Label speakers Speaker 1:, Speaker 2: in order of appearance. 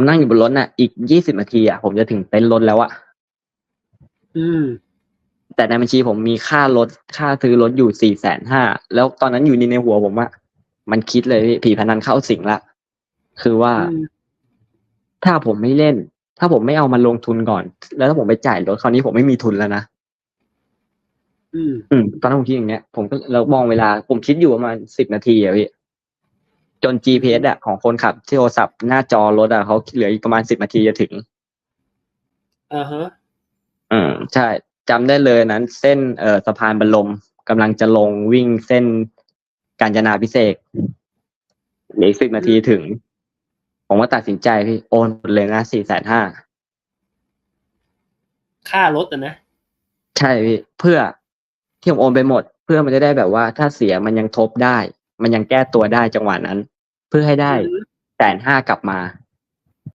Speaker 1: ผมนั่งอยู่บนรถน่ะ อีกยี่สิบนาทีอะผมจะถึงเต็นท์รถแล้วอะ
Speaker 2: อืม
Speaker 1: แต่ในบัญชีผมมีค่ารถค่าซื้อรถอยู่สี่แสนห้าแล้วตอนนั้นอยู่ในในหัวผมอะมันคิดเลยพี่ผีพนันเข้าสิงละ คือว่า
Speaker 2: อืม
Speaker 1: ถ้าผมไม่เล่น ถ้าผมไม่เอามาลงทุนก่อน แล้วถ้าผมไปจ่ายรถคราวนี้ผมไม่มีทุนแล้วนะ
Speaker 2: อืม
Speaker 1: อืม ตอนนั้นผมคิดอย่างเงี้ย ผมก็แล้วมองเวลาผมคิดอยู่ประมาณสิบนาทีอะพี่ จน GPS อะของคนขับที่โทรศัพท์หน้าจอรถอะเขาเหลืออีกประมาณสิบนาทีจะถึง
Speaker 2: อ่าฮะ
Speaker 1: อืมใช่จำได้เลยนั้น เส้นเอ่อสะพานบรรลมกำลังจะลงวิ่งเส้นกาญจนาพิเศษกเหลืออีกสิบนาทีถึง ผมก็ตัดสินใจพี่โอนหมดเลยนะสี่แสนห้า
Speaker 2: ค่ารถอะนะ
Speaker 1: ใช่พี่เพื่อที่ผมโอนไปหมด เพื่อมันจะได้แบบว่าถ้าเสียมันยังทบได้ มันยังแก้ตัวได้จังหวะนั้น เพื่อให้ได้
Speaker 2: อืม
Speaker 1: แสนห้ากลับมา